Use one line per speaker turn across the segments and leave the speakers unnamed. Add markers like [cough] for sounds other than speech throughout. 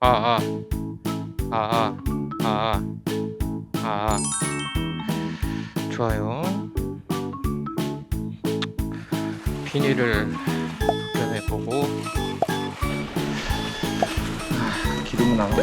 아, 아. 아, 아. 아, 아. 아. 좋아요. 비닐을 벗겨내보고 아, 기름은 안가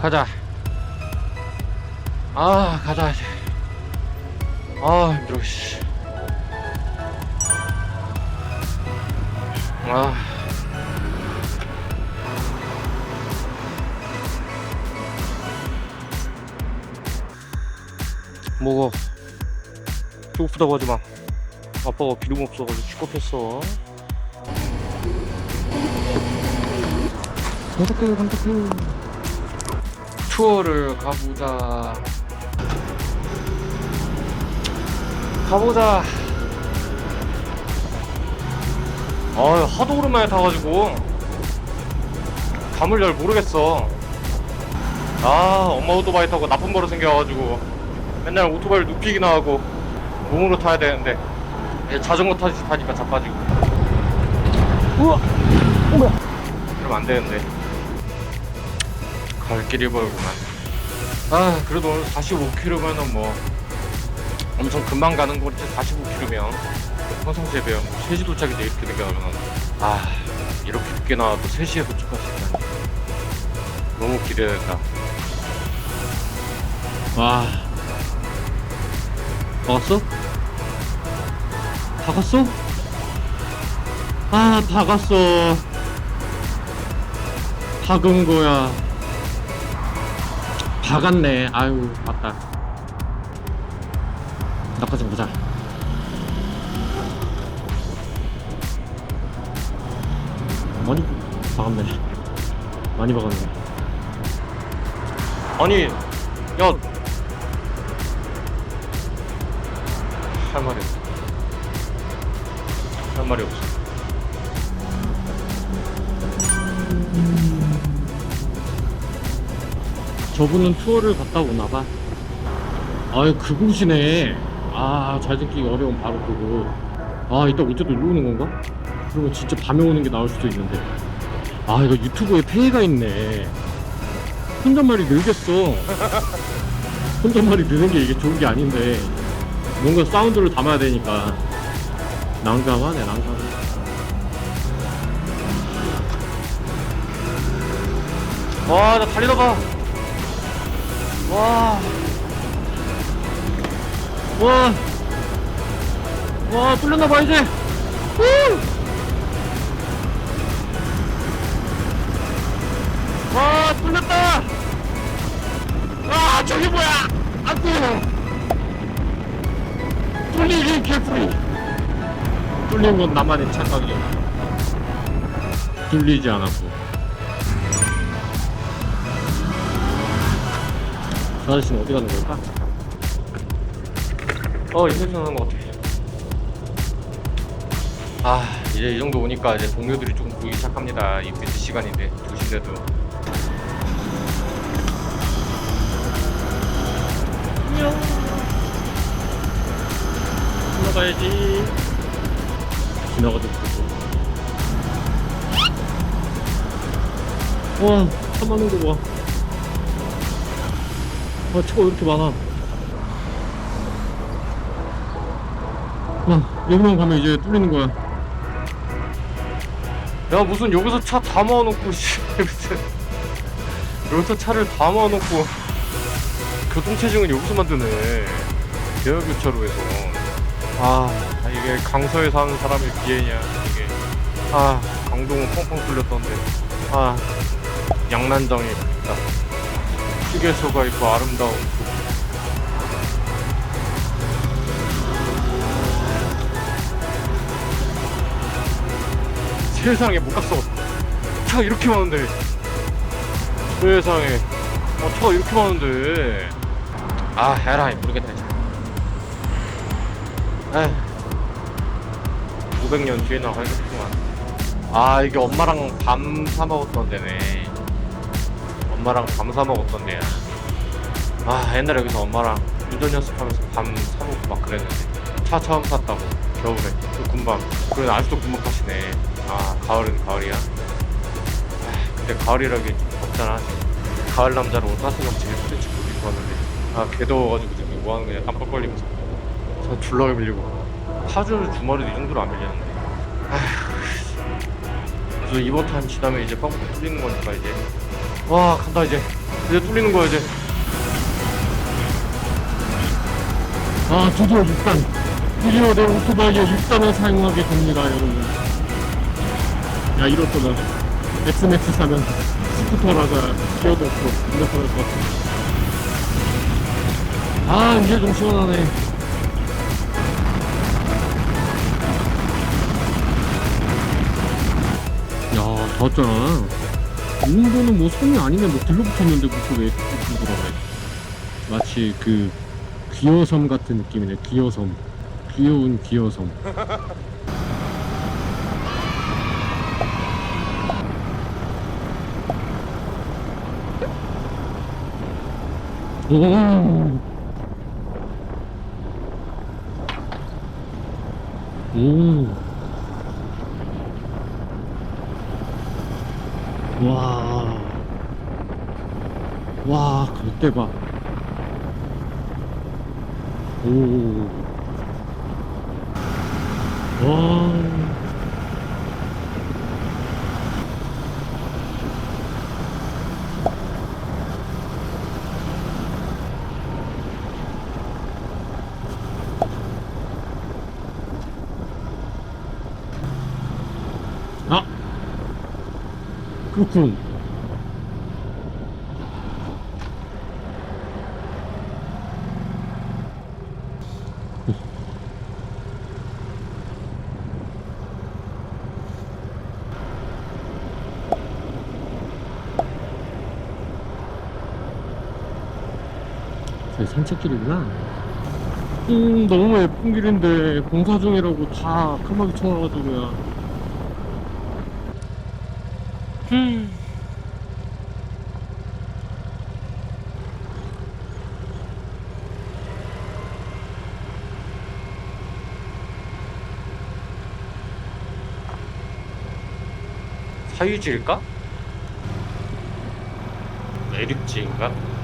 가자. 아, 가자. 아, 힘들어, 씨. 아. 먹어. 배고프다고 하지 마. 아빠가 기름 없어가지고 시겁했어.
감독해 감독해
투어를 가보자. 가보자. 아, 하도 오랜만에 타가지고 감을 잘 모르겠어. 아, 엄마 오토바이 타고 나쁜 버릇 생겨가지고 맨날 오토바이를 눕히기나 하고 몸으로 타야 되는데 자전거 타듯이 타니까 자빠지고.
우와
그러면 안 되는데. 갈 길이 멀구만. 아, 그래도 오늘 45km면은 뭐 엄청 금방 가는 거지 45km면 평상시에 비하면 3시 도착인데 이렇게 늦게 나면 아, 이렇게 늦게 나와도 3시에 도착할 수 있다니. 너무 기대된다.
와 다 갔어? 다 갔어? 아 다 갔어 박은 거야 박았네 아유 맞다 나까지 보자 많이 박았네 많이 박았네
아니, 야. 할 말이 없어. 할 말이 없어.
저분은 투어를 갔다 오나봐. 아유, 그곳이네. 아, 잘 듣기 어려운 바로 그곳. 아, 이따 어쨌든 일로 오는 건가? 그리고 진짜 밤에 오는 게 나을 수도 있는데. 아 이거 유튜브에 폐해가 있네 혼잣말이 늘겠어 [laughs] 혼잣말이 느는 게 이게 좋은 게 아닌데 뭔가 사운드를 담아야 되니까 난감하네 난감해
와, 나 달리다 봐. 와,
와, 와 뚫렸나 봐 이제. 우! 와 뚫렸다. 아 저기 뭐야? 안돼 뚫리기 개풀이 뚫린 건 나만의 착각이야. 뚫리지 않았고 저 아저씨는 어디 가는 걸까?
어, 이제 나는 것 같아. 아, 이제 이 정도 오니까 이제 동료들이 조금 보이기 시작합니다. 이 비트 시간인데, 2시인데도.
지나가야지. 지나가도 되고. 와, 차 많은 거 봐. 아, 차가 왜 이렇게 많아? 와, 여기만 가면 이제 뚫리는 거야.
야, 무슨 여기서 차 다 모아놓고, 씨. [laughs] 여기서 차를 다 모아놓고, 교통체증은 여기서 만드네. 대여교차로에서. 아, 이게 강서에 사는 사람의 비애냐, 이게. 아, 강동은 펑펑 뚫렸던데. 아, 양난장에 있다. 휴게소가 있고 아름다운 그 세상에 못 갔어. 차가 이렇게 많은데. 세상에. 어, 차가 이렇게 많은데. 아, 에라이, 모르겠다. 에휴. 500년 뒤에 나가겠구만. 아, 이게 엄마랑 밤 사먹었던 데네. 엄마랑 밤 사 먹었던 데야. 아, 옛날에 여기서 엄마랑 운전 연습하면서 밤 사 먹고 막 그랬는데. 차 처음 샀다고. 겨울에. 또 군밤. 그래, 아직도 군밤 파시네. 아, 가을은 가을이야. 아, 근데 가을이라기 없잖아. 가을 남자로 옷 따뜻한 제일 스트레치 못 입고 왔는데. 아, 개 더워가지고 지금 뭐 하는 거냐. 깜빡 걸리면서. 저 줄라게 밀리고. 파주 주말에도 이 정도로 안 밀리는데. 아휴. 그래서 이번 탄 지나면 이제 뻥뻥 뚫리는 거니까 이제. 와, 간다 이제. 이제 뚫리는 거야 이제.
아, 드디어 6단. 드디어 내 오토바이에 6단을 사용하게 됩니다, 여러분. 야, 이렇구나. 엑스맥스 사면 스쿠터라가 기어도 없고, 이렇게 할것 같아. 아, 이제 좀 시원하네. 야, 다 왔잖아. 이 정도는 뭐 손이 아니네. 뭐 길로 붙었는데 그거 왜 이렇게 돌아가야 마치 그 귀여섬 같은 느낌이네. 귀여섬. 귀여운 귀여섬. [laughs] 오. 오. 와, 그때 봐. 오. 와. 아! 그렇군. 산책길이구나. 음, 너무 예쁜 길인데 공사 중이라고 다 까마귀 쳐놔가지고야. 음.
사유지일까? 내립지인가?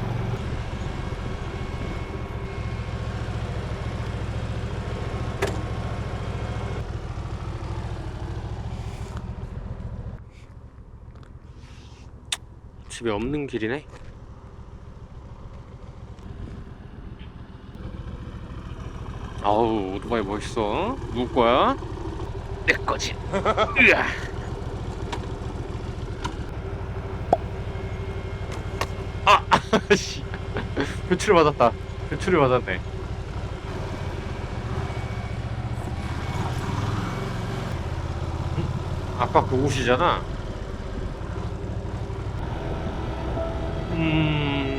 집에 없는 길이네. 아우 오토바이 멋있어. 누구 거야? 내 거지. [laughs] 으아. 아, 씨. 표출을 받았다. 표출을 받았네. 음? 아까 그 옷이잖아. 음.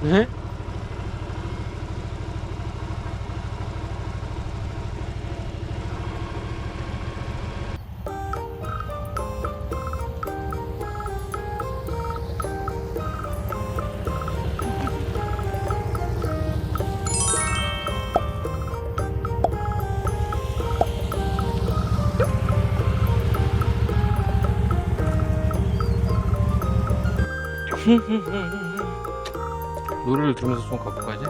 네? 노래를 들으면서 좀 갖고 가야지.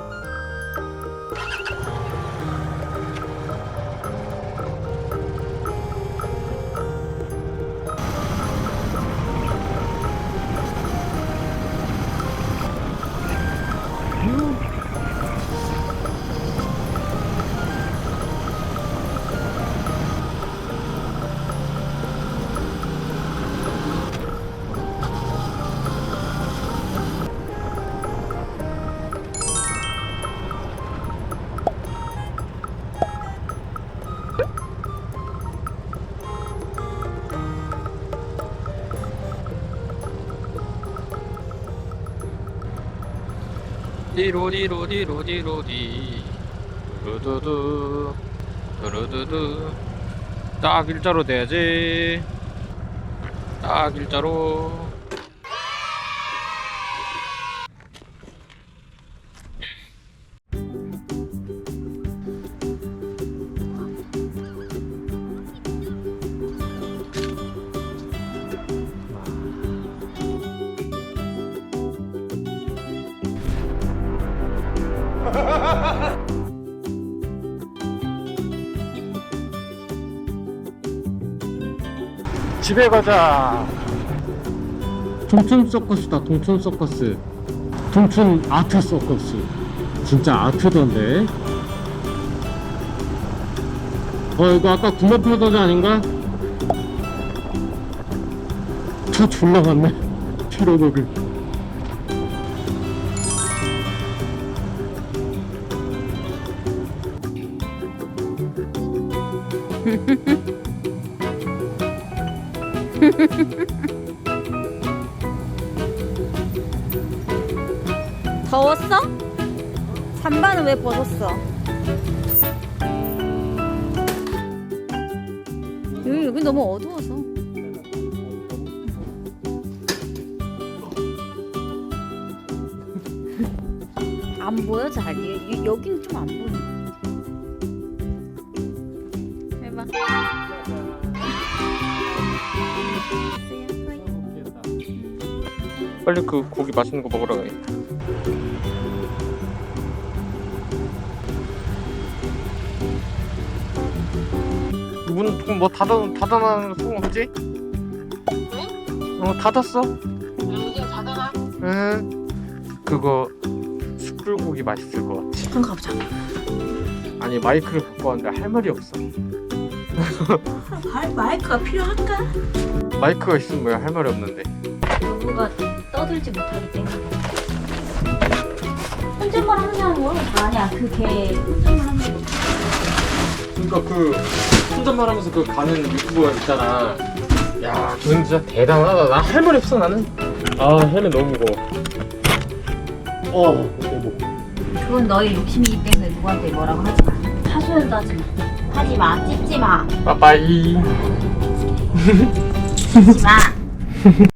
디로디 로디 로디 로디. 두루두두 두 루두두. 딱 일자로 돼야지. 딱 일자로 집에 가자
동춘 서커스다 동춘 서커스 동춘 아트 서커스 진짜 아트던데 어 이거 아까 군마표더지 아닌가? 차 졸라 갔네 피로독을
더웠어? 여기, 너무 어두워서. [laughs] 안 보여 잘. 여- 여기는 좀안 보여. 해봐.
빨리 그 고기 맛있는 거 먹으러 가야겠다 문, 그럼 뭐 닫아, 닫아놓은 소금 없지? 어, 닫았어.
여기 닫아놔.
응. 그거, 숯불고기 맛있을 것 같아.
한번 가보자.
아니, 마이크를 갖고 왔는데 할 말이 없어.
아, 마이크가 필요할까?
마이크가 있으면 뭐야, 할 말이 없는데.
누가 떠들지 못하기 때문에. 혼잣말 하는 사람은 다 아냐. 그걔 혼잣말 하는 거.
그니까 그, 혼잣말 하면서 그 가는 유튜버가 있잖아. 야, 걔는 진짜 대단하다. 나 할 말이 없어, 나는. 아, 헬멧 너무 무거워. 어, 무거워.
그건 너의 욕심이기 때문에 누구한테 뭐라고 하지 마. 하소연도 하지 마. 하지 마. 찝지 마.
빠빠이.
찝지 마.